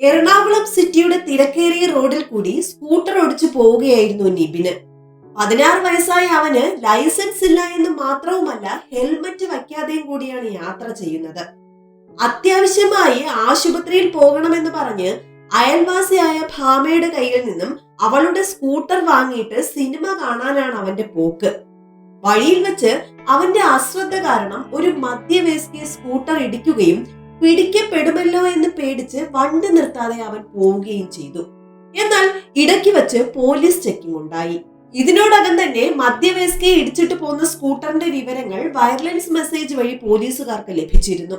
എറണാകുളം സിറ്റിയുടെ തിരക്കേറിയ റോഡിൽ കൂടി സ്കൂട്ടർ ഓടിച്ചു പോവുകയായിരുന്നു നിബിന്. പതിനാറ് വയസ്സായ അവന് ലൈസൻസ് ഇല്ല എന്ന് മാത്രവുമല്ല ഹെൽമറ്റ് വയ്ക്കാതെയും കൂടിയാണ് യാത്ര ചെയ്യുന്നത്. അത്യാവശ്യമായി ആശുപത്രിയിൽ പോകണമെന്ന് പറഞ്ഞ് അയൽവാസിയായ ഭാമയുടെ കയ്യിൽ നിന്നും അവളുടെ സ്കൂട്ടർ വാങ്ങിയിട്ട് സിനിമ കാണാനാണ് അവന്റെ പോക്ക്. വഴിയിൽ വെച്ച് അവന്റെ അശ്രദ്ധ കാരണം ഒരു മദ്യവേസ്കിയ സ്കൂട്ടർ ഇടിക്കുകയും പിടിക്കപ്പെടുമല്ലോ എന്ന് പേടിച്ച് വണ്ടി നിർത്താതെ അവൻ പോവുകയും ചെയ്തു. എന്നാൽ ഇടയ്ക്ക് വെച്ച് പോലീസ് ചെക്കിംഗ് ഉണ്ടായി. ഇതിനോടകം തന്നെ മധ്യവയസ്കയെ ഇടിച്ചിട്ട് പോകുന്ന സ്കൂട്ടറിന്റെ വിവരങ്ങൾ വയർലെസ് മെസ്സേജ് വഴി പോലീസുകാർക്ക് ലഭിച്ചിരുന്നു.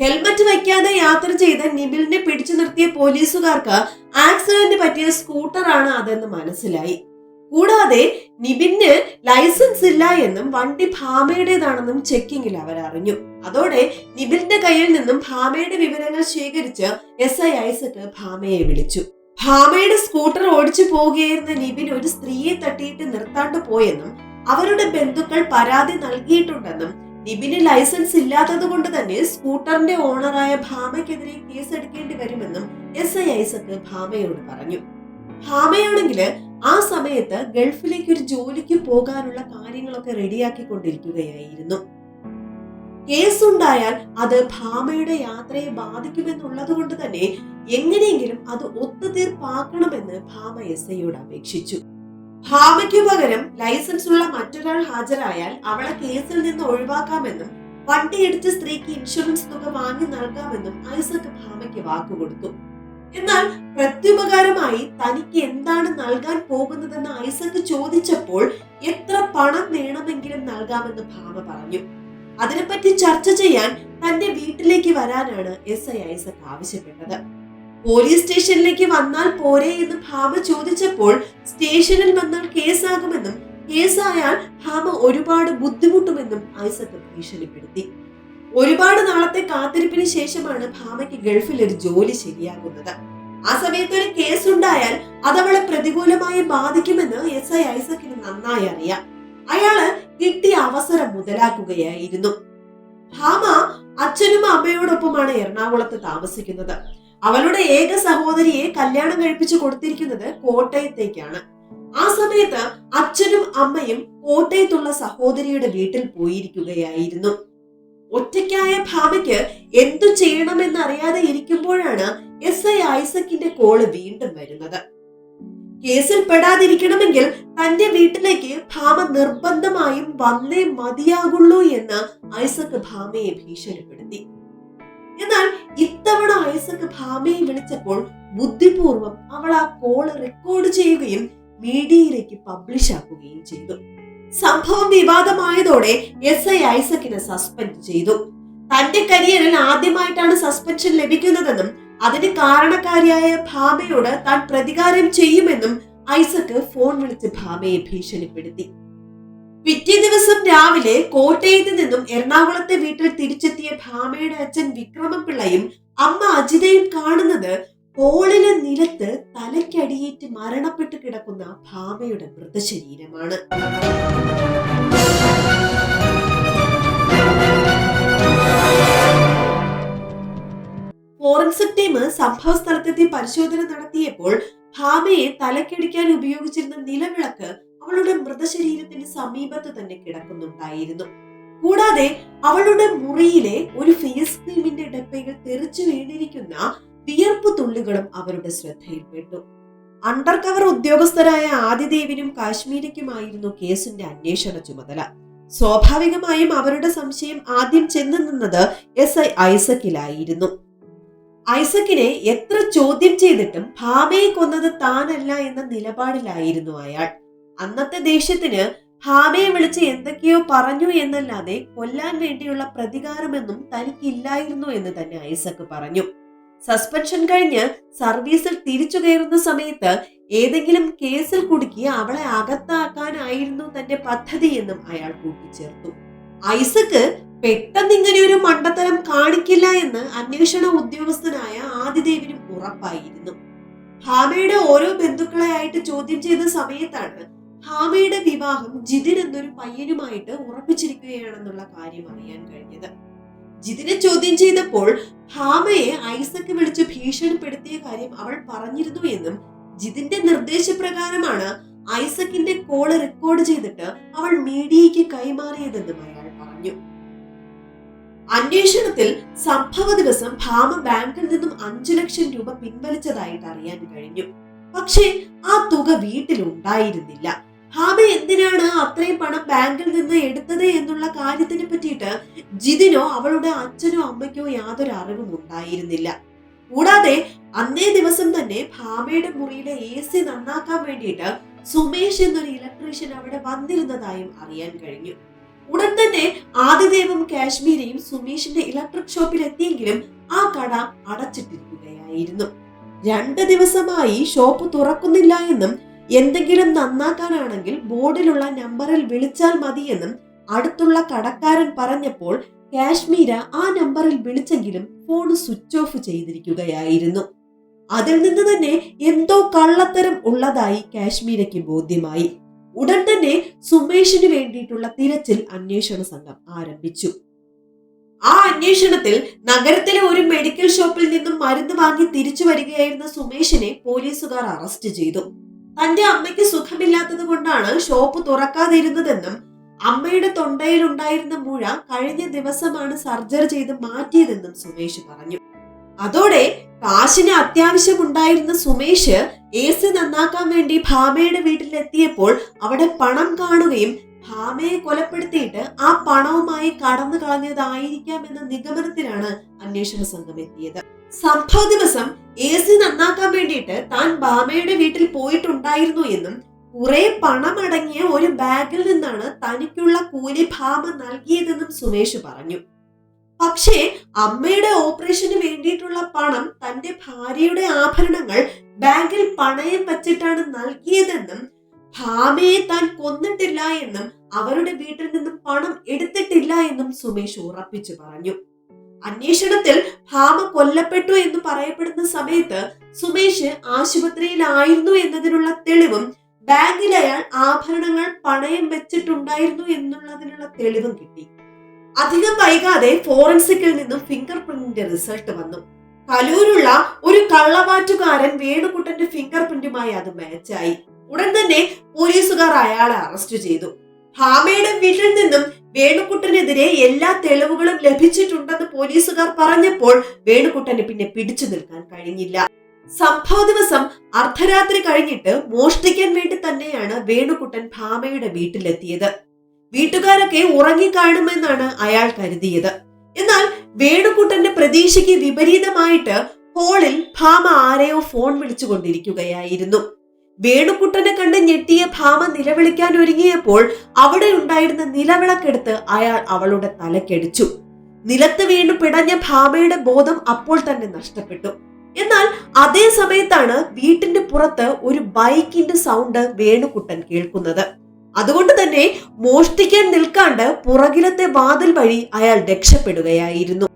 ഹെൽമറ്റ് വയ്ക്കാതെ യാത്ര ചെയ്ത നിബിലിനെ പിടിച്ചു നിർത്തിയ പോലീസുകാർക്ക് ആക്സിഡന്റ് പറ്റിയ സ്കൂട്ടറാണ് അതെന്ന് മനസ്സിലായി. കൂടാതെ നിബിന് ലൈസൻസ് ഇല്ല എന്നും വണ്ടി ഭാമയുടേതാണെന്നും ചെക്കിങ്ങിൽ അവർ അറിഞ്ഞു. അതോടെ നിബിന്റെ കയ്യിൽ നിന്നും ഭാമയുടെ വിവരങ്ങൾ ശേഖരിച്ച് എസ് ഐ ഐസക്ക് ഭാമയെ വിളിച്ചു. ഭാമയുടെ സ്കൂട്ടർ ഓടിച്ചു പോവുകയായിരുന്ന നിബിൻ ഒരു സ്ത്രീയെ തട്ടിയിട്ട് നിർത്താണ്ട് പോയെന്നും അവരുടെ ബന്ധുക്കൾ പരാതി നൽകിയിട്ടുണ്ടെന്നും നിബിന് ലൈസൻസ് ഇല്ലാത്തത് കൊണ്ട് തന്നെ സ്കൂട്ടറിന്റെ ഓണറായ ഭാമയ്ക്കെതിരെ കേസെടുക്കേണ്ടി വരുമെന്നും എസ് ഐ ഐസക്ക് ഭാമയോട് പറഞ്ഞു. ഭാമയാണെങ്കിൽ ആ സമയത്ത് ഗൾഫിലേക്ക് ഒരു ജോലിക്ക് പോകാനുള്ള കാര്യങ്ങളൊക്കെ റെഡിയാക്കി കൊണ്ടിരിക്കുകയായിരുന്നു കേസുണ്ടായാൽ അത് ഭാമയുടെ യാത്രയെ ബാധിക്കുമെന്നുള്ളത് കൊണ്ട് തന്നെ എങ്ങനെയെങ്കിലും അത് ഒത്തുതീർപ്പാക്കണമെന്ന് ഭാമ എസ് ഐയോട് അപേക്ഷിച്ചു. ഭാമയ്ക്ക് പകരം ലൈസൻസ് ഉള്ള മറ്റൊരാൾ ഹാജരായാൽ അവളെ കേസിൽ നിന്ന് ഒഴിവാക്കാമെന്നും വണ്ടിയടിച്ച സ്ത്രീക്ക് ഇൻഷുറൻസ് തുക വാങ്ങി നൽകാമെന്നും ഐസക് ഭാമയ്ക്ക് വാക്കുകൊടുത്തു. എന്നാൽ പ്രത്യുപകാരമായി തനിക്ക് എന്താണ് നൽകാൻ പോകുന്നതെന്ന് ഐസക് ചോദിച്ചപ്പോൾ എത്ര പണം വേണമെങ്കിലും നൽകാമെന്ന് ഭാമ പറഞ്ഞു. അതിനെപ്പറ്റി ചർച്ച ചെയ്യാൻ തന്റെ വീട്ടിലേക്ക് വരാനാണ് എസ് ഐ ഐസക് ആവശ്യപ്പെട്ടത്. പോലീസ് സ്റ്റേഷനിലേക്ക് വന്നാൽ പോരെ എന്ന് ഭാമ ചോദിച്ചപ്പോൾ സ്റ്റേഷനിൽ വന്നാൽ കേസാകുമെന്നും കേസായാൽ ഭാമ ഒരുപാട് ബുദ്ധിമുട്ടുമെന്നും ഐസക് ഭീഷണിപ്പെടുത്തി. ഒരുപാട് നാളത്തെ കാത്തിരിപ്പിന് ശേഷമാണ് ഭാമയ്ക്ക് ഗൾഫിൽ ഒരു ജോലി ശരിയാകുന്നത്. ആ സമയത്ത് ഒരു കേസ് ഉണ്ടായാൽ അത് അവളെ പ്രതികൂലമായി ബാധിക്കുമെന്ന് എസ് ഐ ഐസക്കിന് നന്നായി അറിയാം. അയാൾ കിട്ടിയ അവസരം മുതലാക്കുകയായിരുന്നു. ഭാമ അച്ഛനും അമ്മയോടൊപ്പമാണ് എറണാകുളത്ത് താമസിക്കുന്നത്. അവളുടെ ഏക സഹോദരിയെ കല്യാണം കഴിപ്പിച്ചു കൊടുത്തിരിക്കുന്നത് കോട്ടയത്തേക്കാണ്. ആ സമയത്ത് അച്ഛനും അമ്മയും കോട്ടയത്തുള്ള സഹോദരിയുടെ വീട്ടിൽ പോയിരിക്കുകയായിരുന്നു. ഒറ്റയ്ക്കായ ഭാമയ്ക്ക് എന്തു ചെയ്യണമെന്ന് അറിയാതെ ഇരിക്കുമ്പോഴാണ് എസ് ഐ ഐസക്കിന്റെ കോൾ വീണ്ടും വരുന്നത്. കേസിൽ പെടാതിരിക്കണമെങ്കിൽ തന്റെ വീട്ടിലേക്ക് ഭാമ നിർബന്ധമായും വന്നേ മതിയാകുള്ളൂ എന്ന് ഐസക് ഭാമയെ ഭീഷണിപ്പെടുത്തി. എന്നാൽ ഇത്തവണ ഐസക് ഭാമയെ വിളിച്ചപ്പോൾ ബുദ്ധിപൂർവം അവൾ ആ കോൾ റെക്കോർഡ് ചെയ്യുകയും മീഡിയയിലേക്ക് പബ്ലിഷ് ആക്കുകയും ചെയ്തു. സംഭവം വിവാദമായതോടെ എസ് ഐ ഐസക്കിനെ സസ്പെൻഡ് ചെയ്തു. തന്റെ കരിയറിൽ ആദ്യമായിട്ടാണ് സസ്പെൻഷൻ ലഭിക്കുന്നതെന്നും അതിന് കാരണക്കാരിയായ ഭാമയോട് താൻ പ്രതികാരം ചെയ്യുമെന്നും ഐസക്ക് ഫോൺ വിളിച്ച് ഭാമയെ ഭീഷണിപ്പെടുത്തി. പിറ്റേ ദിവസം രാവിലെ കോട്ടയത്ത് നിന്നും എറണാകുളത്തെ വീട്ടിൽ തിരിച്ചെത്തിയ ഭാമയുടെ അച്ഛൻ വിക്രമപിള്ളയും അമ്മ അജിതയും കാണുന്നത് ഹോളിലെ നിലത്ത് തലയ്ക്കടിയേറ്റ് മരണപ്പെട്ട് കിടക്കുന്ന ഭാമയുടെ മൃതശരീരമാണ്. ഫോറൻസിക് ടീം സംഭവ സ്ഥലത്തെത്തി പരിശോധന നടത്തിയപ്പോൾ ഭാമയെ തലക്കടിക്കാൻ ഉപയോഗിച്ചിരുന്ന നിലവിളക്ക് അവളുടെ മൃതശരീരത്തിന് സമീപത്ത് തന്നെ കിടക്കുന്നുണ്ടായിരുന്നു. കൂടാതെ അവളുടെ മുറിയിലെ ഒരു ഫേസ് ക്രീമിന്റെ ഡപ്പയിൽ തെറിച്ചു വീണിരിക്കുന്ന വിയർപ്പ് തുള്ളികളും അവരുടെ ശ്രദ്ധയിൽപ്പെട്ടു. അണ്ടർ കവർ ഉദ്യോഗസ്ഥരായ ആദിദേവിനും കാശ്മീരിക്കുമായിരുന്നു കേസിന്റെ അന്വേഷണ ചുമതല. സ്വാഭാവികമായും അവരുടെ സംശയം ആദ്യം ചെന്നു നിന്നത് എസ് ഐ ഐസക്കിലായിരുന്നു. ഐസക്കിനെ എത്ര ചോദ്യം ചെയ്തിട്ടും ഭാമയെ കൊന്നത് താനല്ല എന്ന നിലപാടിലായിരുന്നു അയാൾ. അന്നത്തെ ദേഷ്യത്തിന് ഭാമയെ വിളിച്ച് എന്തൊക്കെയോ പറഞ്ഞു എന്നല്ലാതെ കൊല്ലാൻ വേണ്ടിയുള്ള പ്രതികാരമെന്നും തനിക്കില്ലായിരുന്നു എന്ന് തന്നെ ഐസക്ക് പറഞ്ഞു. സസ്പെൻഷൻ കഴിഞ്ഞ് സർവീസിൽ തിരിച്ചു കയറുന്ന സമയത്ത് ഏതെങ്കിലും കേസിൽ കുടുക്കി അവളെ അകത്താക്കാനായിരുന്നു തന്റെ പദ്ധതി എന്നും അയാൾ കൂട്ടിച്ചേർത്തു. ഐസക്ക് പെട്ടെന്ന് ഇങ്ങനെ ഒരു മണ്ടത്തരം കാണിക്കില്ല എന്ന് അന്വേഷണ ഉദ്യോഗസ്ഥനായ ആദിദേവിനും ഉറപ്പായിരുന്നു. ഹാമയുടെ ഓരോ ബന്ധുക്കളെ ആയിട്ട് ചോദ്യം ചെയ്ത സമയത്താണ് ഹാമയുടെ വിവാഹം ജിതിൻ എന്നൊരു പയ്യനുമായിട്ട് ഉറപ്പിച്ചിരിക്കുകയാണെന്നുള്ള കാര്യം അറിയാൻ കഴിഞ്ഞത്. ജിതിനെ ചോദ്യം ചെയ്തപ്പോൾ ഭാമയെ ഐസക്ക് വിളിച്ച് ഭീഷണിപ്പെടുത്തിയ കാര്യം അവൾ പറഞ്ഞിരുന്നു എന്നും ജിതിന്റെ നിർദ്ദേശപ്രകാരമാണ് ഐസക്കിന്റെ കോൾ റെക്കോർഡ് ചെയ്തിട്ട് അവൾ മീഡിയയ്ക്ക് കൈമാറിയതെന്നും അയാൾ പറഞ്ഞു. അന്വേഷണത്തിൽ സംഭവ ദിവസം ഭാമ ബാങ്കിൽ നിന്നും അഞ്ചു ലക്ഷം രൂപ പിൻവലിച്ചതായിട്ട് അറിയാൻ കഴിഞ്ഞു. പക്ഷേ ആ തുക വീട്ടിലുണ്ടായിരുന്നില്ല. ഭാമ എന്തിനാണ് അത്രയും പണം ബാങ്കിൽ നിന്ന് എടുത്തത് എന്നുള്ള കാര്യത്തിനെ പറ്റിയിട്ട് ജിതിനോ അവളുടെ അച്ഛനോ അമ്മയ്ക്കോ യാതൊരു അറിവും ഉണ്ടായിരുന്നില്ല. കൂടാതെ അന്നേ ദിവസം തന്നെ ഭാമയുടെ മുറിയിലെ എ സി നന്നാക്കാൻ വേണ്ടിയിട്ട് സുമേഷ് എന്നൊരു ഇലക്ട്രീഷ്യൻ അവിടെ വന്നിരുന്നതായും അറിയാൻ കഴിഞ്ഞു. ഉടൻ തന്നെ ആദിദേവും കാശ്മീരിയും സുമേഷിന്റെ ഇലക്ട്രിക് ഷോപ്പിൽ എത്തിയെങ്കിലും ആ കട അടച്ചിട്ടിരിക്കുകയായിരുന്നു. രണ്ട് ദിവസമായി ഷോപ്പ് തുറക്കുന്നില്ല എന്നും എന്തെങ്കിലും നന്നാക്കാനാണെങ്കിൽ ബോർഡിലുള്ള നമ്പറിൽ വിളിച്ചാൽ മതിയെന്നും അടുത്തുള്ള കടക്കാരൻ പറഞ്ഞപ്പോൾ കാശ്മീര ആ നമ്പറിൽ വിളിച്ചെങ്കിലും ഫോൺ സ്വിച്ച് ഓഫ് ചെയ്തിരിക്കുകയായിരുന്നു. അതിൽ നിന്ന് തന്നെ എന്തോ കള്ളത്തരം ഉള്ളതായി കാശ്മീരയ്ക്ക് ബോധ്യമായി. ഉടൻ തന്നെ സുമേഷിന് വേണ്ടിയിട്ടുള്ള തിരച്ചിൽ അന്വേഷണ സംഘം ആരംഭിച്ചു. ആ അന്വേഷണത്തിൽ നഗരത്തിലെ ഒരു മെഡിക്കൽ ഷോപ്പിൽ നിന്നും മരുന്ന് വാങ്ങി തിരിച്ചു വരികയായിരുന്ന സുമേഷിനെ പോലീസുകാർ അറസ്റ്റ് ചെയ്തു. തന്റെ അമ്മയ്ക്ക് സുഖമില്ലാത്തത് കൊണ്ടാണ് ഷോപ്പ് തുറക്കാതിരുന്നതെന്നും അമ്മയുടെ തൊണ്ടയിൽ ഉണ്ടായിരുന്ന മുഴ കഴിഞ്ഞ ദിവസമാണ് സർജറി ചെയ്ത് മാറ്റിയതെന്നും സുമേഷ് പറഞ്ഞു. അതോടെ കാശിന് അത്യാവശ്യമുണ്ടായിരുന്ന സുമേഷ് എ സി നന്നാക്കാൻ വേണ്ടി ഭാമയുടെ വീട്ടിലെത്തിയപ്പോൾ അവിടെ പണം കാണുകയും ഭാമയെ കൊലപ്പെടുത്തിയിട്ട് ആ പണവുമായി കടന്നു കളഞ്ഞതായിരിക്കാം എന്ന നിഗമനത്തിലാണ് അന്വേഷണ സംഘം എത്തിയത്. സംഭവ ദിവസം എ വേണ്ടിയിട്ട് താൻ ബാമയുടെ വീട്ടിൽ പോയിട്ടുണ്ടായിരുന്നു എന്നും കുറെ പണമടങ്ങിയ ഒരു ബാഗിൽ നിന്നാണ് തനിക്കുള്ള കൂലി ഭാമ നൽകിയതെന്നും സുമേഷ് പറഞ്ഞു. പക്ഷേ അമ്മയുടെ ഓപ്പറേഷന് വേണ്ടിയിട്ടുള്ള പണം തന്റെ ഭാര്യയുടെ ആഭരണങ്ങൾ ബാങ്കിൽ പണയം വച്ചിട്ടാണ് നൽകിയതെന്നും ഭാമയെ താൻ കൊന്നിട്ടില്ല എന്നും അവരുടെ വീട്ടിൽ നിന്നും പണം എടുത്തിട്ടില്ല എന്നും സുമേഷ് ഉറപ്പിച്ചു പറഞ്ഞു. അന്വേഷണത്തിൽ ഭാമ കൊല്ലപ്പെട്ടു എന്ന് പറയപ്പെടുന്ന സമയത്ത് സുമേഷ് ആശുപത്രിയിലായിരുന്നു എന്നതിനുള്ള തെളിവും ബാങ്കിൽ അയാൾ ആഭരണങ്ങൾ പണയം വെച്ചിട്ടുണ്ടായിരുന്നു എന്നുള്ളതിനുള്ള തെളിവും കിട്ടി. അധികം വൈകാതെ ഫോറൻസിക്കിൽ നിന്നും ഫിംഗർ പ്രിന്റിന്റെ റിസൾട്ട് വന്നു. കലൂരുള്ള ഒരു കള്ളവാറ്റുകാരൻ വേണുകുട്ടന്റെ ഫിംഗർ പ്രിന്റുമായി അത് മാച്ചായി. ഉടൻ തന്നെ പോലീസുകാർ അയാളെ അറസ്റ്റ് ചെയ്തു. ഭാമയുടെ വീട്ടിൽ നിന്നും വേണുകുട്ടനെതിരെ എല്ലാ തെളിവുകളും ലഭിച്ചിട്ടുണ്ടെന്ന് പോലീസുകാർ പറഞ്ഞപ്പോൾ വേണുകുട്ടനെ പിന്നെ പിടിച്ചു നിൽക്കാൻ കഴിഞ്ഞില്ല. സംഭവ ദിവസം അർദ്ധരാത്രി കഴിഞ്ഞിട്ട് മോഷ്ടിക്കാൻ വേണ്ടി തന്നെയാണ് വേണുകുട്ടൻ ഭാമയുടെ വീട്ടിലെത്തിയത്. വീട്ടുകാരൊക്കെ ഉറങ്ങിക്കാണുമെന്നാണ് അയാൾ കരുതിയത്. എന്നാൽ വേണുകുട്ടന്റെ പ്രതീക്ഷയ്ക്ക് വിപരീതമായിട്ട് ഹോളിൽ ഭാമ ആരെയോ ഫോൺ വിളിച്ചുകൊണ്ടിരിക്കുകയായിരുന്നു. വേണുകുട്ടനെ കണ്ട് ഞെട്ടിയ ഭാമ നിലവിളിക്കാൻ ഒരുങ്ങിയപ്പോൾ അവിടെ ഉണ്ടായിരുന്ന നിലവിളക്കെടുത്ത് അയാൾ അവളുടെ തലക്കടിച്ചു നിലത്ത് വീണു പിടഞ്ഞ ഭാമയുടെ ബോധം അപ്പോൾ തന്നെ നഷ്ടപ്പെട്ടു. എന്നാൽ അതേ സമയത്താണ് വീട്ടിന്റെ പുറത്ത് ഒരു ബൈക്കിന്റെ സൗണ്ട് വേണുകുട്ടൻ കേൾക്കുന്നത്. അതുകൊണ്ട് തന്നെ മോഷ്ടിക്കാൻ നിൽക്കാണ്ട് പുറകിലത്തെ വാതിൽ വഴി അയാൾ രക്ഷപ്പെടുകയായിരുന്നു.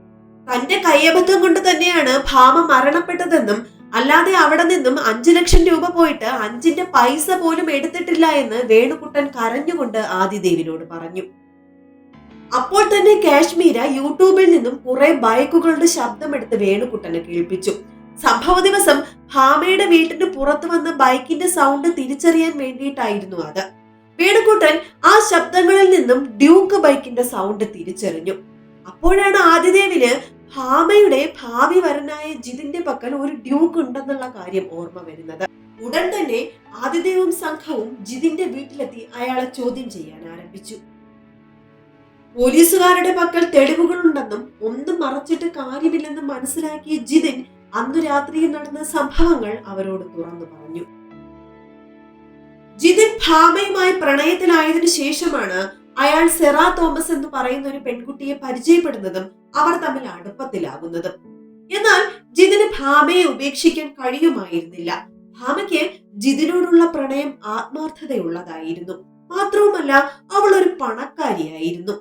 തന്റെ കയ്യബദ്ധം കൊണ്ട് തന്നെയാണ് ഭാമ മരണപ്പെട്ടതെന്നും അല്ലാതെ അവിടെ നിന്നും അഞ്ചു ലക്ഷം രൂപ പോയിട്ട് അഞ്ചിന്റെ പൈസ പോലും എടുത്തിട്ടില്ല എന്ന് വേണുകുട്ടൻ കരഞ്ഞുകൊണ്ട് ആദിദേവിനോട് പറഞ്ഞു. അപ്പോൾ തന്നെ കാശ്മീര യൂട്യൂബിൽ നിന്നും കുറെ ബൈക്കുകളുടെ ശബ്ദമെടുത്ത് വേണുകുട്ടനെ കേൾപ്പിച്ചു. സംഭവ ദിവസം ഭാമയുടെ വീട്ടിന് പുറത്തു വന്ന ബൈക്കിന്റെ സൗണ്ട് തിരിച്ചറിയാൻ വേണ്ടിയിട്ടായിരുന്നു അത്. വേണുകുട്ടൻ ആ ശബ്ദങ്ങളിൽ നിന്നും ഡ്യൂക്ക് ബൈക്കിന്റെ സൗണ്ട് തിരിച്ചറിഞ്ഞു. അപ്പോഴാണ് ആദിദേവിന് ഭാമയുടെ ഭാവി വരനായ ജിതിന്റെ പക്കൽ ഒരു ഡ്യൂക്ക് ഉണ്ടെന്നുള്ള കാര്യം ഓർമ്മ വരുന്നത്. ഉടൻ തന്നെ ആതിഥേയവും സംഘവും ജിതിന്റെ വീട്ടിലെത്തി അയാളെ ചോദ്യം ചെയ്യാൻ ആരംഭിച്ചു. പോലീസുകാരുടെ പക്കൽ തെളിവുകളുണ്ടെന്നും ഒന്നും മറച്ചിട്ട് കാര്യമില്ലെന്നും മനസ്സിലാക്കിയ ജിതിൻ അന്നു രാത്രിയിൽ നടന്ന സംഭവങ്ങൾ അവരോട് തുറന്നു പറഞ്ഞു. ജിതിൻ ഭാമയുമായി പ്രണയത്തിലായതിനു ശേഷമാണ് അയാൾ സെറ തോമസ് എന്ന് പറയുന്ന ഒരു പെൺകുട്ടിയെ പരിചയപ്പെടുന്നതും അവർ തമ്മിൽ അടുപ്പത്തിലാകുന്നതും. എന്നാൽ ജിതിന് ഭാമയെ ഉപേക്ഷിക്കാൻ കഴിയുമായിരുന്നില്ല. ഭാമയ്ക്ക് ജിതിനോടുള്ള പ്രണയം ആത്മാർത്ഥതയുള്ളതായിരുന്നു. മാത്രവുമല്ല അവൾ ഒരു പണക്കാരിയായിരുന്നു.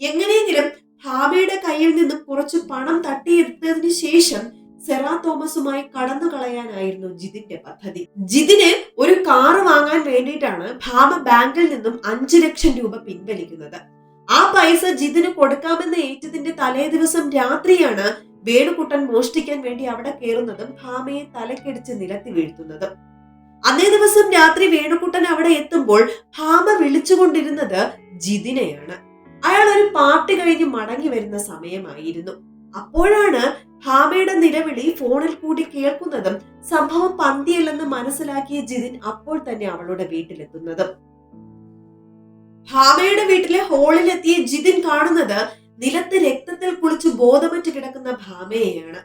എങ്ങനെയെങ്കിലും ഭാമയുടെ കയ്യിൽ നിന്ന് കുറച്ച് പണം തട്ടിയെടുത്തതിന് ശേഷം സെറ തോമസുമായി കടന്നു കളയാനായിരുന്നു ജിതിന്റെ പദ്ധതി. ജിതിന് ഒരു കാറ് വാങ്ങാൻ വേണ്ടിയിട്ടാണ് ഭാമ ബാങ്കിൽ നിന്നും അഞ്ചു ലക്ഷം രൂപ പിൻവലിക്കുന്നത്. ആ പൈസ ജിതിന് കൊടുക്കാമെന്ന് ഏറ്റതിന്റെ തലേ ദിവസം രാത്രിയാണ് വേണുകുട്ടൻ മോഷ്ടിക്കാൻ വേണ്ടി അവിടെ കയറുന്നതും ഭാമയെ തലക്കടിച്ച് നിലത്തി വീഴ്ത്തുന്നതും. അന്നേ ദിവസം രാത്രി വേണുകുട്ടൻ അവിടെ എത്തുമ്പോൾ ഭാമ വിളിച്ചുകൊണ്ടിരുന്നത് ജിതിനെയാണ്. അയാൾ ഒരു പാർട്ടി കഴിഞ്ഞ് മടങ്ങി വരുന്ന സമയമായിരുന്നു. അപ്പോഴാണ് ഭാമയുടെ നിലവിളി ഫോണിൽ കൂടി കേൾക്കുന്നതും സംഭവം പന്തിയല്ലെന്ന് മനസ്സിലാക്കിയ ജിതിൻ അപ്പോൾ തന്നെ അവളുടെ വീട്ടിലെത്തുന്നതും. ഹാമയുടെ വീട്ടിലെ ഹോളിലെത്തിയ ജിതിൻ കാണുന്നത് നിലത്ത് രക്തത്തിൽ കുളിച്ച് ബോധമറ്റ് കിടക്കുന്ന ഭാമയെയാണ്.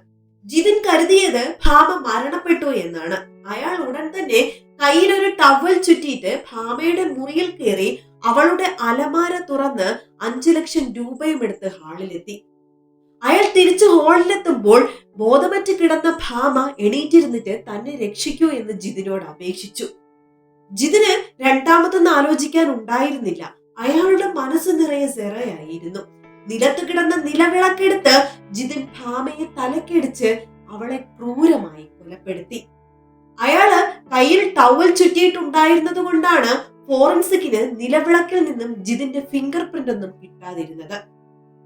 ജിതിൻ കരുതിയത് ഭാമ മരണപ്പെട്ടു എന്നാണ്. അയാൾ ഉടൻ തന്നെ കയ്യിലൊരു ടവൽ ചുറ്റിയിട്ട് ഭാമയുടെ മുറിയിൽ കയറി അവളുടെ അലമാര തുറന്ന് അഞ്ചു ലക്ഷം രൂപയും എടുത്ത് ഹാളിലെത്തി. അയാൾ തിരിച്ച് ഹോളിലെത്തുമ്പോൾ ബോധമറ്റ് കിടന്ന ഭാമ എണീറ്റിരുന്നിട്ട് തന്നെ രക്ഷിക്കൂ എന്ന് ജിതിനോട് അപേക്ഷിച്ചു. ജിതിന് രണ്ടാമതൊന്നും ആലോചിക്കാൻ ഉണ്ടായിരുന്നില്ല. അയാളുടെ മനസ്സ് നിറയെ സെറയായിരുന്നു. നിലത്ത് കിടന്ന നിലവിളക്കെടുത്ത് ജിതിൻ ഭാമയെ തലക്കടിച്ച് അവളെ ക്രൂരമായി കൊലപ്പെടുത്തി. അയാൾ കയ്യിൽ ടവൽ ചുറ്റിയിട്ടുണ്ടായിരുന്നത് കൊണ്ടാണ് ഫോറൻസിക്കിന് നിലവിളക്കിൽ നിന്നും ജിതിന്റെ ഫിംഗർ പ്രിന്റ് ഒന്നും കിട്ടാതിരുന്നത്.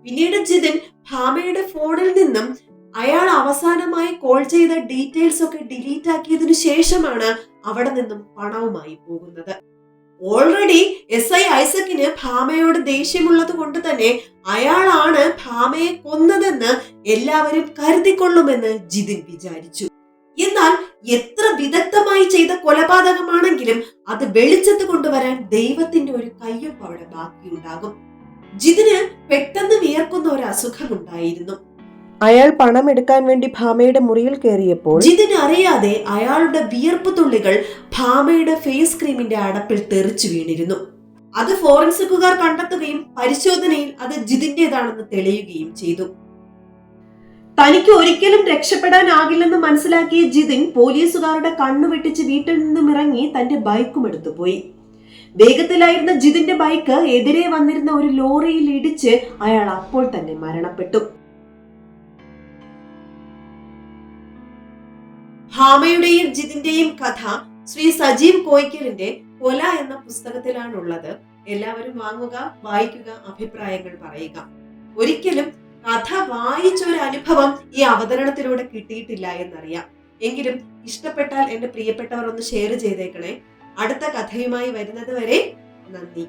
പിന്നീട് ജിതിൻ ഭാമയുടെ ഫോണിൽ നിന്നും അയാൾ അവസാനമായി കോൾ ചെയ്ത ഡീറ്റെയിൽസ് ഒക്കെ ഡിലീറ്റ് ആക്കിയതിനു ശേഷമാണ് അവിടെ നിന്നും പണവുമായി പോകുന്നത്. ഓൾറെഡി എസ് ഐ ഐസക്കിന് ഭാമയോട് ദേഷ്യമുള്ളത് കൊണ്ട് തന്നെ അയാളാണ് ഭാമയെ കൊന്നതെന്ന് എല്ലാവരും കരുതിക്കൊള്ളുമെന്ന് ജിതിൻ വിചാരിച്ചു. എന്നാൽ എത്ര വിദഗ്ധമായി ചെയ്ത കൊലപാതകമാണെങ്കിലും അത് വെളിച്ചത്ത് കൊണ്ടുവരാൻ ദൈവത്തിന്റെ ഒരു കയ്യൊപ്പ് അവിടെ ബാക്കിയുണ്ടാകും. ജിതിന് പെട്ടെന്ന് വിയർക്കുന്ന ഒരു അസുഖമുണ്ടായിരുന്നു അയാൾ പണം എടുക്കാൻ വേണ്ടി ഭാമയുടെ മുറിയിൽ കയറിയപ്പോൾ ജിതിന് അറിയാതെ അയാളുടെ വിയർപ്പ് തുള്ളികൾ ഭാമയുടെ ഫേസ് ക്രീമിന്റെ അടപ്പിൽ തെറിച്ചു വീണിരുന്നു. അത് ഫോറൻസിക്കുകാർ കണ്ടെത്തുകയും പരിശോധനയിൽ അത് ജിതിന്റേതാണെന്ന് തെളിയുകയും ചെയ്തു. തനിക്ക് ഒരിക്കലും രക്ഷപ്പെടാനാകില്ലെന്ന് മനസ്സിലാക്കിയ ജിതിൻ പോലീസുകാരുടെ കണ്ണു വെട്ടിച്ച് വീട്ടിൽ നിന്നും ഇറങ്ങി തന്റെ ബൈക്കും എടുത്തു പോയി വേഗത്തിലായിരുന്ന ജിതിന്റെ ബൈക്ക് എതിരെ വന്നിരുന്ന ഒരു ലോറിയിൽ ഇടിച്ച് അയാൾ അപ്പോൾ തന്നെ മരണപ്പെട്ടു. ഹാമയുടെയും ജിതിന്റെയും കഥ ശ്രീ സജീവ് കോയിക്കലിന്റെ കൊല എന്ന പുസ്തകത്തിലാണുള്ളത്. എല്ലാവരും വാങ്ങുക വായിക്കുക അഭിപ്രായങ്ങൾ പറയുക. ഒരിക്കലും കഥ വായിച്ച ഒരു അനുഭവം ഈ അവതരണത്തിലൂടെ കിട്ടിയിട്ടില്ല എന്നറിയാം. എങ്കിലും ഇഷ്ടപ്പെട്ടാൽ എന്റെ പ്രിയപ്പെട്ടവർ ഒന്ന് ഷെയർ ചെയ്തേക്കണേ. അടുത്ത കഥയുമായി വരുന്നത് വരെ നന്ദി.